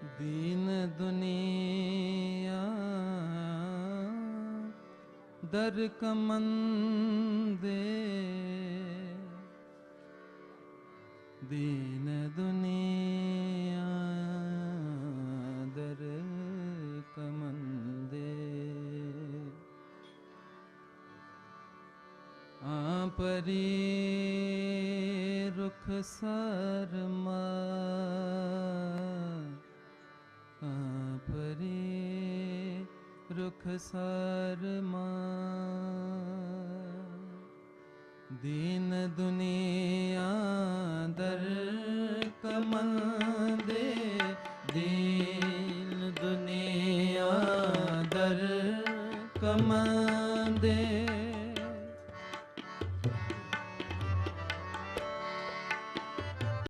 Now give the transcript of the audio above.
दीन दुनिया दर कमंदे दीन दुनिया दर कमंदे आपरी रुख सरमा रुखसार दीन दुनिया दर कमल दे। दीन दुनिया दर कमल दे।